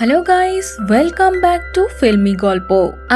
Hello guys welcome back to filmy Golpo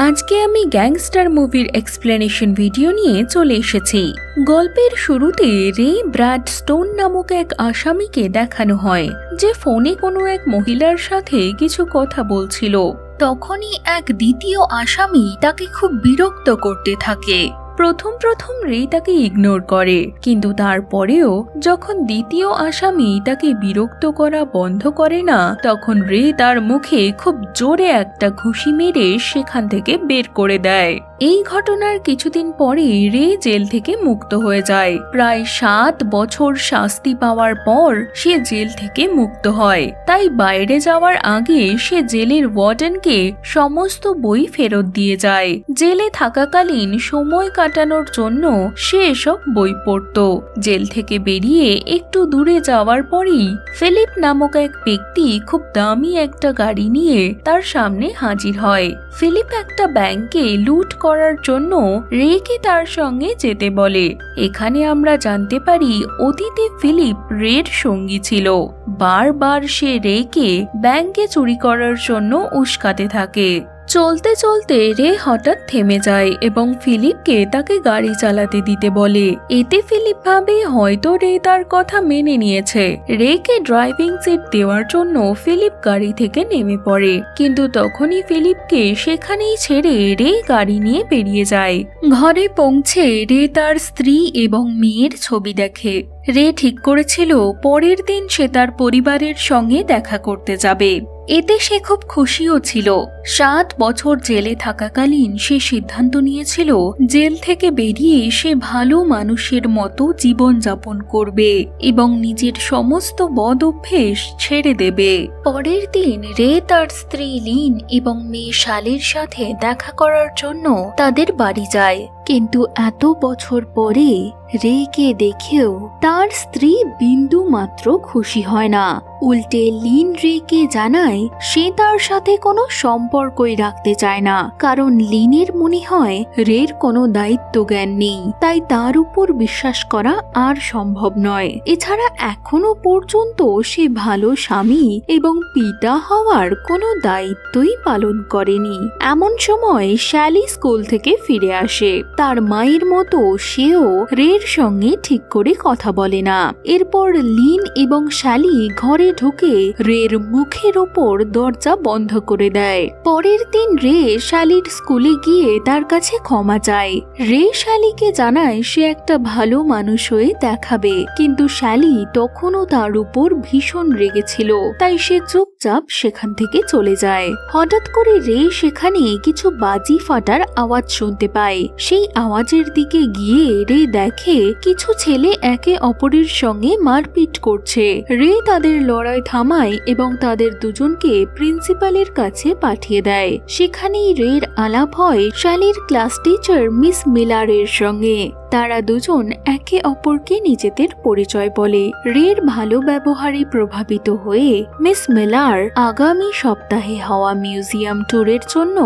আজকে আমি gangster মুভির এক্সপ্লেনেশন ভিডিও নিয়ে চলে এসেছি। গল্পের শুরুতে রে ব্র্যাড স্টোন নামক এক আসামিকে দেখানো হয়, যে ফোনে কোনো এক মহিলার সাথে কিছু কথা বলছিল। তখনই এক দ্বিতীয় আসামি তাকে খুব বিরক্ত করতে থাকে। প্রথম প্রথম রে তাকে ইগনোর করে। কিন্তু তারপরেও যখন দ্বিতীয় আসামি তাকে বিরক্ত করা বন্ধ করে না, তখন রে তার মুখে খুব জোরে একটা ঘুষি মেরে সেখান থেকে বের করে দেয়। এই ঘটনার কিছুদিন পরে রে জেল থেকে মুক্ত হয়ে যায়। প্রায় সাত বছর শাস্তি পাওয়ার পর সে জেল থেকে মুক্ত হয়। তাই বাইরে যাওয়ার আগে সে জেলের ওয়ার্ডেনকে সমস্ত বই ফেরত দিয়ে যায়। জেলে থাকাকালীন সময় কাটানোর জন্য সে এসব বই পড়ত। জেল থেকে বেরিয়ে একটু দূরে যাওয়ার পরেই ফিলিপ নামক এক ব্যক্তি খুব দামি একটা গাড়ি নিয়ে তার সামনে হাজির হয়। ফিলিপ একটা ব্যাংকে লুট করার জন্য রেকে তার সঙ্গে যেতে বলে। এখানে আমরা জানতে পারি অতীতে ফিলিপ রের সঙ্গী ছিল। বারবার সে রেকে ব্যাংকে চুরি করার জন্য উস্কাতে থাকে। চলতে চলতে রে হঠাৎ থেমে যায় এবং ফিলিপকে তাকে গাড়ি চালাতে দিতে বলে। এতে ফিলিপ ভাবে হয়তো রে তার কথা মেনে নিয়েছে। রেকে ড্রাইভিং সিট দেওয়ার জন্য ফিলিপ গাড়ি থেকে নেমে পড়ে। কিন্তু তখনই ফিলিপকে সেখানেই ছেড়ে রে গাড়ি নিয়ে বেরিয়ে যায়। ঘরে পৌঁছে রে তার স্ত্রী এবং মেয়ের ছবি দেখে। রে ঠিক করেছিল, পরের দিন সে তার পরিবারের সঙ্গে দেখা করতে যাবে। এতে সে খুব খুশিও ছিল। সাত বছর জেলে থাকাকালীন সে সিদ্ধান্ত নিয়েছিল, জেল থেকে বেরিয়ে সে ভালো মানুষের মতো জীবনযাপন করবে এবং নিজের সমস্ত বদ অভ্যেস ছেড়ে দেবে। পরের দিন রে তার স্ত্রী লিন এবং মেয়ে শালের সাথে দেখা করার জন্য তাদের বাড়ি যায়। কিন্তু এত বছর পরে রেকে দেখেও তার স্ত্রী বিন্দু মাত্র খুশি হয় না। উল্টে লিন রেকে জানায়, সে তার সাথে কোনো সম্পর্কই রাখতে চায় না, কারণ লিনের মনে হয়, রের কোনো দায়িত্ব জ্ঞান নেই, তাই তার উপর বিশ্বাস করা আর সম্ভব নয়। এছাড়া এখনও পর্যন্ত সে ভালো স্বামী এবং পিতা হওয়ার কোনো দায়িত্বই পালন করেনি। এমন সময় শ্যালি স্কুল থেকে ফিরে আসে। তার মায়ের মতো সেও রের সঙ্গে ঠিক করে কথা বলে না। এরপর লিন এবং শ্যালি ঘরে ঢুকে রের মুখের ওপর দরজা বন্ধ করে দেয়। পরের দিন রে শালির স্কুলে গিয়ে তার কাছে ক্ষমা চায়। রে শালিকে জানায় সে একটা ভালো মানুষ হয়ে দেখাবে, কিন্তু শালি তখনও তার উপর ভীষণ রেগেছিল, তাই সে চুপচাপ সেখান থেকে চলে যায়। হঠাৎ করে রে সেখানে কিছু বাজি ফাটার আওয়াজ শুনতে পায়। সেই আওয়াজের দিকে গিয়ে রে দেখে কিছু ছেলে একে অপরের সঙ্গে মারপিট করছে। রে তাদের লড়াই থামায় এবং তাদের দুজনকে প্রিন্সিপালের কাছে পাঠিয়ে দেয়। সেখানেই রের আলাপ হয় শ্যালির ক্লাস টিচার মিস মিলারের সঙ্গে। তারা দুজন একে অপরকে নিজেদের পরিচয় বলে। রের ভালো ব্যবহারে প্রভাবিত হয়ে মিস মিলার আগামী সপ্তাহে হওয়া মিউজিয়াম ট্যুরের জন্য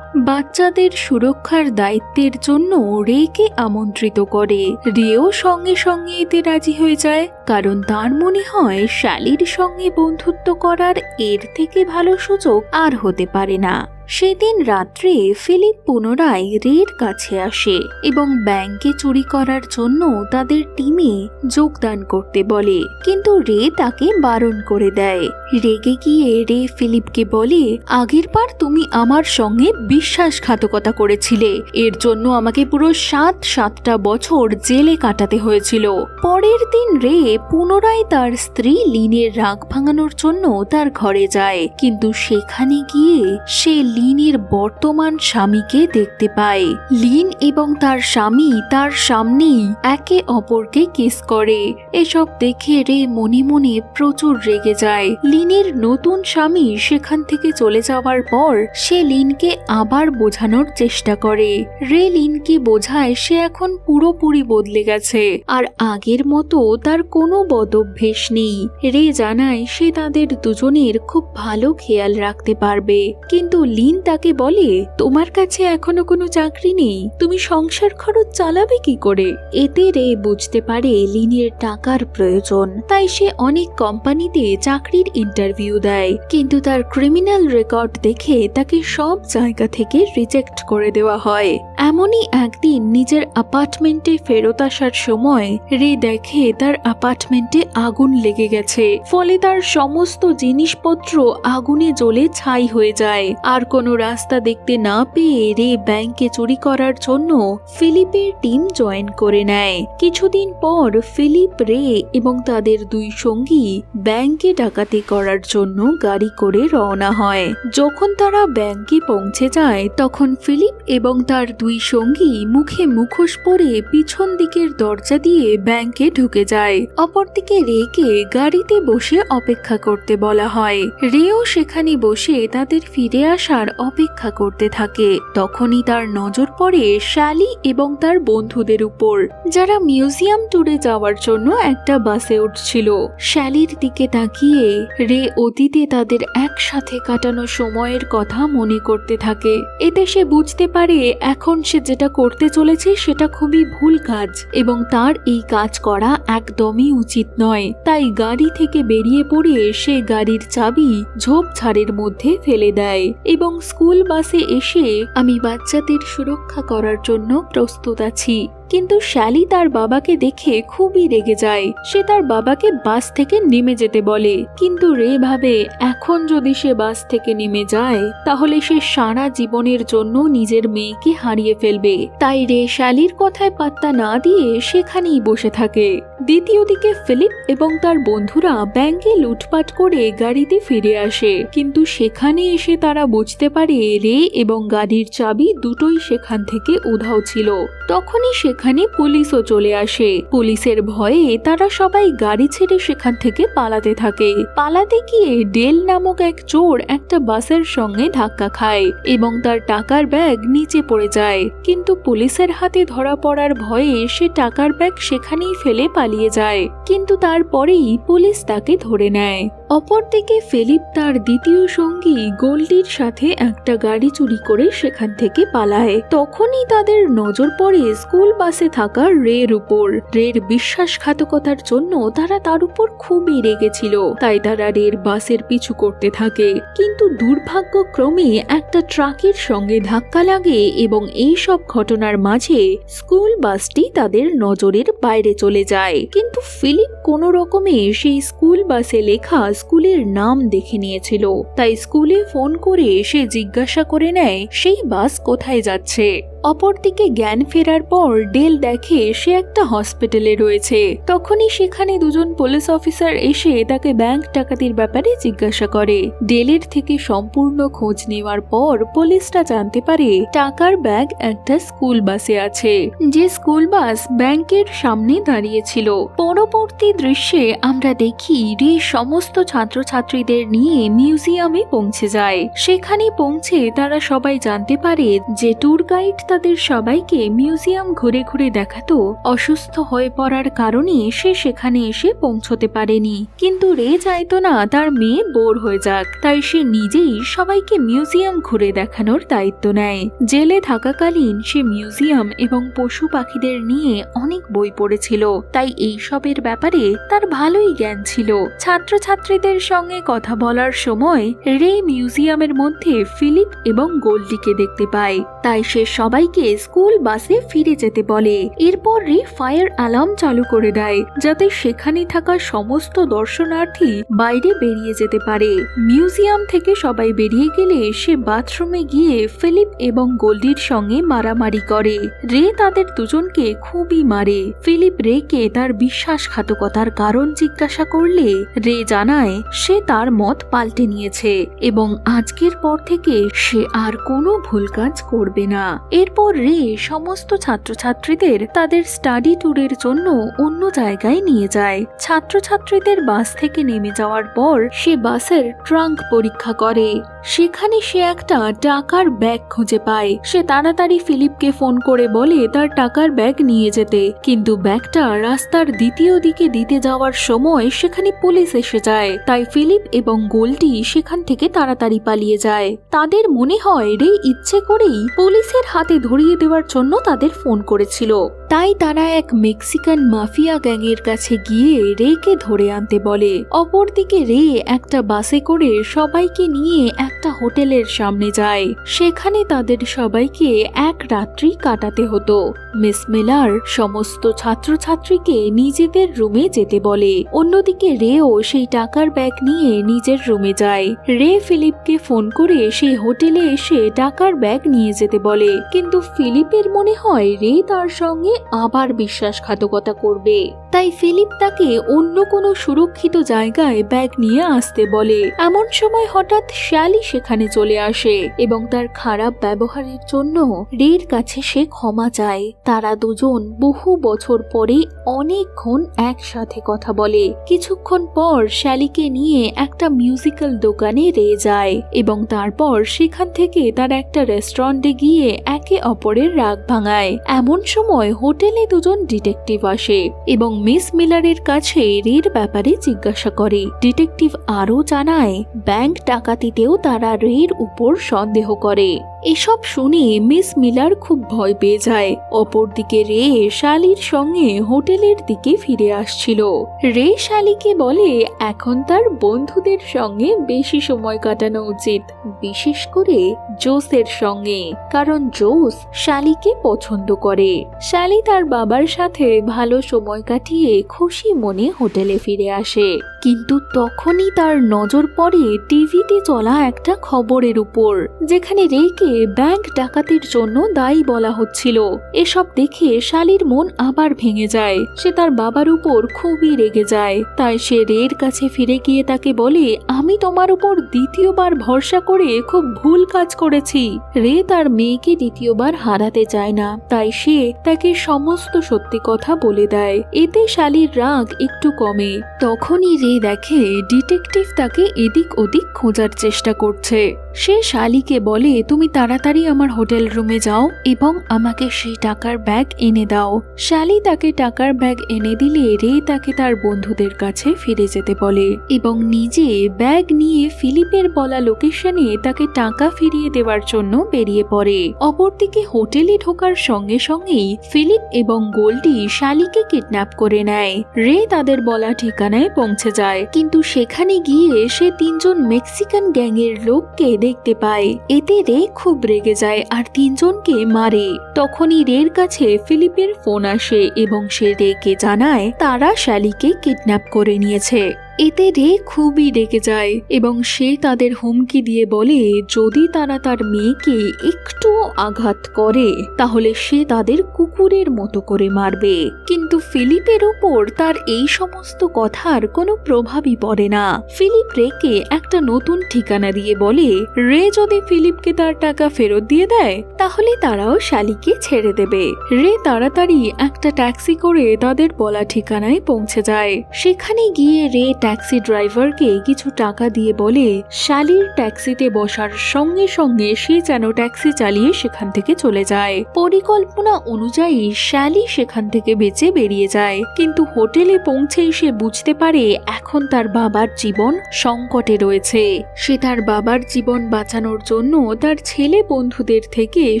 বাচ্চাদের সুরক্ষার দায়িত্বের জন্য রেকে আমন্ত্রিত করে। রেও সঙ্গে সঙ্গে এতে রাজি হয়ে যায়, কারণ তার মনে হয় শ্যালির সঙ্গে বন্ধুত্ব করার এর থেকে ভালো সুযোগ আর হতে পারে না। সেদিন রাত্রে ফিলিপ পুনরায় রের কাছে আসে এবং ব্যাংকে চুরি করার জন্য তাদের টিমে যোগদান করতে বলে। কিন্তু রে তাকে বারণ করে দেয়। রেগে গিয়ে রে ফিলিপকে বলে, আগের বার তুমি আমার সঙ্গে বিশ্বাসঘাতকতা করেছিলে। এর জন্য আমাকে পুরো সাত সাতটা বছর জেলে কাটাতে হয়েছিল। পরের দিন রে পুনরায় তার স্ত্রী লিনের রাগ ভাঙানোর জন্য তার ঘরে যায়। কিন্তু সেখানে গিয়ে সে লিনের বর্তমান স্বামীকে দেখতে পায়। লিন এবং তার স্বামী তার সামনেই একে অপরকে কিস করে। এসব দেখে রে মনে মনে প্রচুর রেগে যায়। লিনের নতুন স্বামী সেখান থেকে চলে যাওয়ার পর সে লিনকে আবার বোঝানোর চেষ্টা করে। রে লিনকে বোঝায় সে এখন পুরোপুরি বদলে গেছে আর আগের মতো তার কোনো বদভ্যেস নেই। রে জানায় সে তাদের দুজনের খুব ভালো খেয়াল রাখতে পারবে। কিন্তু লিন লিন তাকে বলে, তোমার কাছে এখনও কোনো চাকরি নেই, তুমি সংসার খরচ চালাবে কি করে? এতে রে বুঝতে পারে লিনের টাকার প্রয়োজন। তাই সে অনেক কোম্পানিতে চাকরির ইন্টারভিউ দেয়, কিন্তু তার ক্রিমিনাল রেকর্ড দেখে তাকে সব জায়গা থেকে রিজেক্ট করে দেওয়া হয়। এমনই একদিন নিজের অ্যাপার্টমেন্টে ফেরত আসার সময় রে দেখে তার অ্যাপার্টমেন্টে আগুন লেগে গেছে। ফলে তার সমস্ত জিনিসপত্র আগুনে জ্বলে ছাই হয়ে যায়। আর কোনো রাস্তা দেখতে না পেয়ে রে ব্যাংকে চুরি করার জন্য ফিলিপের টিম জয়েন করে নেয়। কিছুদিন পর ফিলিপ, রে এবং তাদের দুই সঙ্গী ব্যাংকে ডাকাতি করার জন্য গাড়ি করে রওনা হয়। যখন তারা ব্যাংকে পৌঁছে যায়, তখন ফিলিপ এবং তার দুই সঙ্গী মুখে মুখোশ পরে পিছন দিকের দরজা দিয়ে ব্যাংকে ঢুকে যায়। অপরদিকে রেকে গাড়িতে বসে অপেক্ষা করতে বলা হয়। রেও সেখানে বসে তাদের ফিরে আসার অপেক্ষা করতে থাকে। তখনই তার নজর পড়ে শ্যালি এবং তার বন্ধুদের উপর। যারা মিউজিয়াম ট্যুরে যাওয়ার জন্য একটা বাসে উঠছিল। শ্যালির দিকে তাকিয়ে রে অতীতে তাদের একসাথে কাটানো সময়ের কথা মনে করতে থাকে। এতে সে বুঝতে পারে এখন সে যেটা করতে চলেছে সেটা খুবই ভুল কাজ এবং তার এই কাজ করা একদমই উচিত নয়। তাই গাড়ি থেকে বেরিয়ে পড়ে সে গাড়ির চাবি ঝোপঝাড়ের মধ্যে ফেলে দেয় এবং স্কুল বাসে এসে আমি বাচ্চাদের সুরক্ষা করার জন্য প্রস্তুত আছি। কিন্তু শ্যালি তার বাবাকে দেখে খুবই রেগে যায়। সে তার বাবাকে বাস থেকে নেমে যেতে বলে। কিন্তু রে ভাবে, এখন যদি সে বাস থেকে নেমে যায়, তাহলে সে সারা জীবনের জন্য নিজের মেয়েকে হারিয়ে ফেলবে। তাই রে শ্যালির কথায় পাত্তা না দিয়ে সেখানেই বসে থাকে। দ্বিতীয় দিকে ফিলিপ এবং তার বন্ধুরা ব্যাংকে লুটপাট করে গাড়িতে ফিরে আসে। কিন্তু সেখানে এসে তারা বুঝতে পারে রে এবং গাড়ির চাবি দুটোই সেখান থেকে উধাও ছিল। তখনই সেখানে পুলিশও চলে আসে। পুলিশের ভয়ে তারা সবাই গাড়ি ছেড়ে সেখান থেকে পালাতে থাকে। পালাতে গিয়ে ডেল নামক এক চোর একটা বাসের সঙ্গে ধাক্কা খায় এবং তার টাকার ব্যাগ নিচে পড়ে যায়। কিন্তু পুলিশের হাতে ধরা পড়ার ভয়ে সে টাকার ব্যাগ সেখানেই ফেলে পালিয়ে যায়। কিন্তু তারপরেই পুলিশ তাকে ধরে নেয়। অপরদিকে ফিলিপ তার দ্বিতীয় সঙ্গী গোল্ডির সাথে একটা গাড়ি চুরি করে সেখান থেকে পালায়। তখনই তাদের নজর পড়ে স্কুল বাসে থাকা রের উপর। রের বিশ্বাসঘাতকতার জন্য তারা তার উপর খুবই রেগেছিল। তাই তারা রের বাসের পিছু করতে থাকে। কিন্তু দুর্ভাগ্যক্রমে একটা ট্রাকের সঙ্গে ধাক্কা লাগে এবং এই সব ঘটনার মাঝে স্কুল বাসটি তাদের নজরের বাইরে চলে যায়। কিন্তু ফিলিপ কোনো রকমে সেই স্কুল বাসে লেখা স্কুলের নাম দেখে নিয়েছিল। তাই স্কুলে ফোন করে সে জিজ্ঞাসা করে নেয়, সেই বাস কোথায় যাচ্ছে? অপরদিকে জ্ঞান ফেরার পর ডেল দেখে সে একটা হসপিটালে রয়েছে। তখনই সেখানে দুজন পুলিশ অফিসার এসে তাকে ব্যাংক ডাকাতির ব্যাপারে জিজ্ঞাসা করে। ডেলের থেকে সম্পূর্ণ খোঁজ নেওয়ার পর পুলিশরা জানতে পারে টাকার ব্যাগ একটা স্কুল বাসে আছে। যে স্কুল বাস ব্যাংকের সামনে দাঁড়িয়েছিল। পরবর্তী দৃশ্যে আমরা দেখি রে সমস্ত ছাত্রছাত্রীদের নিয়ে মিউজিয়ামে পৌঁছে যায়। সেখানে পৌঁছে তারা সবাই জানতে পারে যে ট্যুর গাইড তাদের সবাইকে মিউজিয়াম ঘুরে ঘুরে দেখাতো অসুস্থ হয়ে পড়ার কারণে সে সেখানে এসে পৌঁছতে পারেনি। কিন্তু রে চাইতো না, তার মেয়ে বোর হয়ে যাক। তাই সে নিজেই সবাইকে মিউজিয়াম ঘুরে দেখানোর দায়িত্ব নেয়। জেলে থাকাকালীন সে মিউজিয়াম এবং পশু পাখিদের নিয়ে অনেক বই পড়েছিল। তাই এইসবের ব্যাপারে তার ভালোই জ্ঞান ছিল। ছাত্রছাত্রীদের সঙ্গে কথা বলার সময় রে মিউজিয়ামের মধ্যে ফিলিপ এবং গোল্ডিকে দেখতে পায়। তাই সে সবাইকে স্কুল বাসে ফিরে যেতে বলে। এরপর রে ফায়ার অ্যালার্ম চালু করে দেয়, যাতে সেখানে থাকা সমস্ত দর্শনার্থী বাইরে বেরিয়ে যেতে পারে। মিউজিয়াম থেকে সবাই বেরিয়ে গেলে সে বাথরুমে গিয়ে ফিলিপ এবং গোল্ডির সঙ্গে মারামারি করে। রে তাদের দুজনকে খুবই মারে। ফিলিপ রেকে তার বিশ্বাসঘাতকতার কারণ জিজ্ঞাসা করলে রে জানায়, সে তার মত পাল্টে নিয়েছে এবং আজকের পর থেকে সে আর কোনো ভুল কাজ করবে পারবে না। এরপর রে সমস্ত ছাত্রছাত্রীদের তাদের স্টাডি ট্যুরের জন্য অন্য জায়গায় নিয়ে যায়। ছাত্রছাত্রীদের বাস থেকে নেমে যাওয়ার পর সে বাসের ট্রাঙ্ক পরীক্ষা করে। সেখানে সে একটা টাকার ব্যাগ খুঁজে পায়। সে তাড়াতাড়ি ফিলিপকে ফোন করে বলে তার টাকার ব্যাগ নিয়ে যেতে। কিন্তু ব্যাগটা রাস্তার দ্বিতীয় দিকে দিতে যাওয়ার সময় সেখানে পুলিশ এসে যায়। তাই ফিলিপ এবং গোলটি সেখান থেকে তাড়াতাড়ি পালিয়ে যায়। তাদের মনে হয় রে ইচ্ছে করেই পুলিশের হাতে ধরিয়ে দেওয়ার জন্য তাদের ফোন করেছিল। তাই তারা এক মেক্সিকান মাফিয়া গ্যাংয়ের কাছে গিয়ে রেকে ধরে আনতে বলে। অপরদিকে রে একটা বাসে করে সবাইকে নিয়ে একটা হোটেলের সামনে যায়। সেখানে তাদের সবাইকে এক রাত্রি কাটাতে হতো। মিস মিলার সমস্ত ছাত্রছাত্রীকে নিজেদের রুমে যেতে বলে। অন্যদিকে রেও সেই টাকার ব্যাগ নিয়ে নিজের রুমে যায়। রে ফিলিপকে ফোন করে সেই হোটেলে এসে টাকার ব্যাগ নিয়ে যেতে বলে। কিন্তু ফিলিপের মনে হয় রে তার সঙ্গে আবার বিশ্বাসঘাতকতা করবে। তাই ফিলিপ তাকে অন্য কোনো সুরক্ষিত জায়গায় ব্যাগ নিয়ে আসতে বলে। এমন সময় হঠাৎ শ্যালি সেখানে চলে আসে এবং তার খারাপ ব্যবহারের জন্য রের কাছে সে ক্ষমা চায়। তারা দুজন বহু বছর পরে অনেকক্ষণ একসাথে কথা বলে। কিছুক্ষণ পর শ্যালিকে নিয়ে একটা মিউজিক্যাল দোকানে রে যায় এবং তারপর সেখান থেকে তার একটা রেস্টুরেন্টে গিয়ে একে অপরের রাগ ভাঙায়। এমন সময় হোটেলে দুজন ডিটেকটিভ আসে এবং মিস মিলারের কাছে রের ব্যাপারে জিজ্ঞাসা করে। ডিটেকটিভ আরও জানায়, ব্যাংক ডাকাতিতেও তারা রের উপর সন্দেহ করে। এসব শুনে মিস মিলার খুব ভয় পেয়ে যায়। অপরদিকে রে শালির সঙ্গে হোটেলের দিকে ফিরে আসছিল। রে শালিকে বলে, এখন তার বন্ধুদের সঙ্গে বেশি সময় কাটানো উচিত, বিশেষ করে জোসের সঙ্গে। কারণ জোস শালিকে পছন্দ করে। শালি তার বাবার সাথে ভালো সময় কাটিয়ে খুশি মনে হোটেলে ফিরে আসে। কিন্তু তখনই তার নজর পড়ে টিভিতে চলা একটা খবরের উপর, যেখানে রেকে ব্যাংক ডাকাতির জন্য দায়ী বলা হচ্ছিল। এসব দেখে শালির মন আবার ভেঙে যায়। সে তার বাবার উপর খুবই রেগে যায়। তাই সে রের কাছে ফিরে গিয়ে তাকে বলে, আমি তোমার উপর দ্বিতীয়বার ভরসা করে খুব ভুল কাজ করেছি। রে তার মেয়েকে দ্বিতীয়বার হারাতে চায় না। তাই সে তাকে সমস্ত সত্যি কথা বলে দেয়। এতে শালির রাগ একটু কমে। তখনই রে দেখে ডিটেকটিভ তাকে এদিক ওদিক খোঁজার চেষ্টা করছে। সে শালিকে বলে, তুমি তাড়াতাড়ি আমার হোটেল রুমে যাও এবং আমাকে সেই টাকার ব্যাগ এনে দাও। শালি তাকে টাকার ব্যাগ এনে দিলে রে তাকে তার বন্ধুদের কাছে ফিরে যেতে বলে এবং নিজে ব্যাগ নিয়ে ফিলিপের বলা লোকেশনে তাকে টাকা ফিরিয়ে দেওয়ার জন্য বেরিয়ে পড়ে। অপরদিকে হোটেলে ঢোকার সঙ্গে সঙ্গেই ফিলিপ এবং গোল্ডি শালিকে কিডন্যাপ করে নেয়। রে তাদের বলা ঠিকানায় পৌঁছে যায়। কিন্তু সেখানে গিয়ে সে তিনজন মেক্সিকান গ্যাংয়ের লোককে দেখতে পায় এতে রে খুব রেগে যায় আর তিনজনকে মারে। তখনই রের কাছে ফিলিপের ফোন আসে এবং সে রেকে জানায় তারা শ্যালিকে কিডন্যাপ করে নিয়েছে। এতে রে খুবই রেগে যায় এবং সে তাদের হুমকি দিয়ে বলে, যদি তারা তার মেয়েকে একটু আঘাত করে, তাহলে সে তাদের কুকুরের মতো করে মারবে। কিন্তু ফিলিপের ওপর তার এই সমস্ত কথার কোনো প্রভাবই পড়ে না। ফিলিপ রেকে একটা নতুন ঠিকানা দিয়ে বলে, রে যদি ফিলিপকে তার টাকা ফেরত দিয়ে দেয়, তাহলে তারাও শালিকে ছেড়ে দেবে। রে তাড়াতাড়ি একটা ট্যাক্সি করে তাদের বলা ঠিকানায় পৌঁছে যায়। সেখানে গিয়ে রে ট্যাক্সি ড্রাইভারকে কিছু টাকা দিয়ে বলে, শালির ট্যাক্সিতে বসার সঙ্গে সঙ্গে সে যেন ট্যাক্সি চালিয়ে সেখান থেকে চলে যায়। পরিকল্পনা অনুযায়ী শ্যালি সেখান থেকে বেঁচে বেরিয়ে যায়। কিন্তু হোটেলে পৌঁছেই সে বুঝতে পারে এখন তার বাবার জীবন সংকটে রয়েছে। সে তার বাবার জীবন বাঁচানোর জন্য তার ছেলে বন্ধুদের থেকে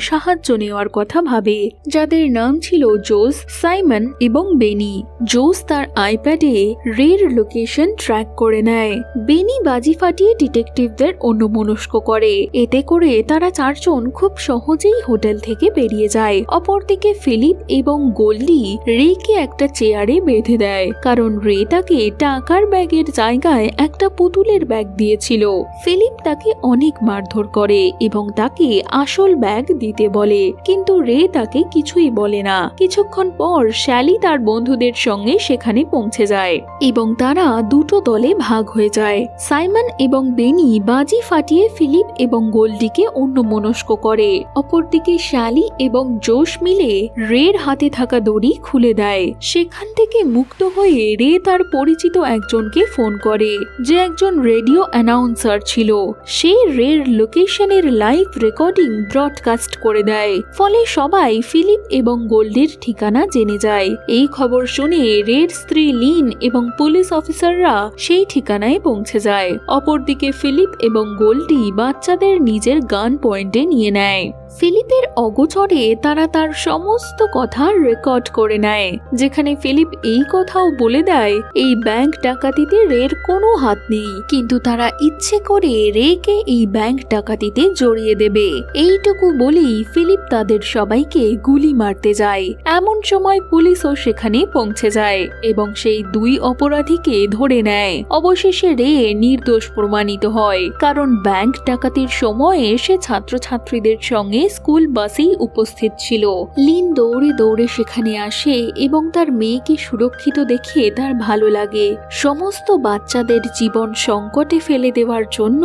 সাহায্য নেওয়ার কথা ভাবে, যাদের নাম ছিল জোস, সাইমন এবং বেনি। জোস তার আইপ্যাডে রের লোকেশন ট্র্যাক করে নেয়। বেনি বাজি ফাটিয়ে ডিটেকটিভদের অন্যমনস্ক করে। এতে করে তারা চারজন খুব সহজেই হোটেল থেকে বেরিয়ে যায়। অপরদিকে ফিলিপ এবং গোল্ডি রেকে একটা চেয়ারে বেঁধে দেয়। কারণ রে তাকে টাকার ব্যাগের জায়গায় একটা পুতুলের ব্যাগ দিয়েছিল। ফিলিপ তাকে অনেক মারধর করে এবং তাকে আসল ব্যাগ দিতে বলে। কিন্তু রে তাকে কিছুই বলে না। কিছুক্ষণ পর শ্যালি তার বন্ধুদের সঙ্গে সেখানে পৌঁছে যায়। এবং তারা দুটো দুটো দলে ভাগ হয়ে যায়। সাইমন এবং বেনি বাজি ফাটিয়ে ফিলিপ এবং গোল্ডিকে অন্যমনস্ক করে। অপরদিকে শ্যালি এবং জোশ মিলে রের হাতে থাকা দড়ি খুলে দেয়। সেখান থেকে মুক্ত হয়ে রে তার পরিচিত একজনকে ফোন করে, যে একজন রেডিও অ্যানাউন্সার ছিল। সে রের লোকেশনের লাইভ রেকর্ডিং ব্রডকাস্ট করে দেয়। ফলে সবাই ফিলিপ এবং গোল্ডের ঠিকানা জেনে যায়। এই খবর শুনে রের স্ত্রী লিন এবং পুলিশ অফিসাররা সেই ঠিকানায় পৌঁছে যায়। অপরদিকে ফিলিপ এবং গোল্ডি বাচ্চাদের নিজের গান পয়েন্টে নিয়ে নেয়। ফিলিপের অগোচরে তারা তার সমস্ত কথা রেকর্ড করে নেয়। যেখানে ফিলিপ এই কথাও বলে দেয়, এই ব্যাংক ডাকাতিতে রের কোনো হাত নেই। কিন্তু তারা ইচ্ছে করে রেকে এই ব্যাংক ডাকাতিতে জড়িয়ে দেবে। এইটুকু বলেই ফিলিপ তাদের সবাইকে গুলি মারতে যায়। এমন সময় পুলিশও সেখানে পৌঁছে যায় এবং সেই দুই অপরাধীকে ধরে নেয়। অবশেষে রে নির্দোষ প্রমাণিত হয়, কারণ ব্যাংক ডাকাতির সময়ে সে ছাত্রছাত্রীদের সঙ্গে স্কুল বাসেই উপস্থিত ছিল। লিন দৌড়ে দৌড়ে সেখানে আসে এবং তার মেয়েকে সুরক্ষিত দেখে তার ভালো লাগে। সমস্ত বাচ্চাদের জীবন সংকটে ফেলে দেওয়ার জন্য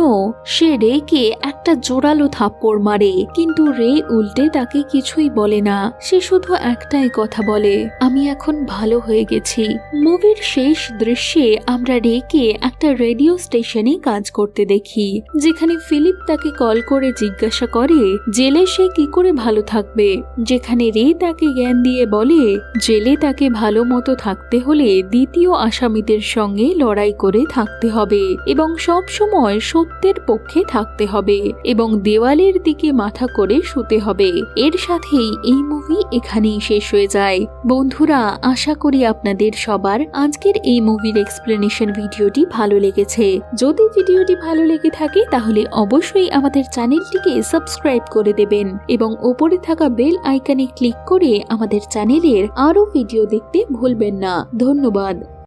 সে রেকে একটা জোরালো থাপ্পড় মারে, কিন্তু রে উল্টে তাকে কিছুই বলে না। সে শুধু একটাই কথা বলে, আমি এখন ভালো হয়ে গেছি। মুভির শেষ দৃশ্যে আমরা রেকে একটা রেডিও স্টেশনে কাজ করতে দেখি, যেখানে ফিলিপ তাকে কল করে জিজ্ঞাসা করে, জেলে সে কি করে ভালো থাকবে? যেখানে রে তাকে জ্ঞান দিয়ে বলে, জেলে তাকে ভালো মতো থাকতে হলে দ্বিতীয় আসামিদের সঙ্গে লড়াই করে থাকতে হবে এবং সব সময় সত্যের পক্ষে থাকতে হবে এবং দেওয়ালের দিকে মাথা করে শুতে হবে। এর সাথেই এই মুভি এখানেই শেষ হয়ে যায়। বন্ধুরা, আশা করি আপনাদের সবার আজকের এই মুভির এক্সপ্লেনেশন ভিডিওটি ভালো লেগেছে। যদি ভিডিওটি ভালো লেগে থাকে, তাহলে অবশ্যই আমাদের চ্যানেলটিকে সাবস্ক্রাইব করে দেবেন এবং ওপরে থাকা বেল আইকনে ক্লিক করে আমাদের চ্যানেলের আরও ভিডিও দেখতে ভুলবেন না। ধন্যবাদ।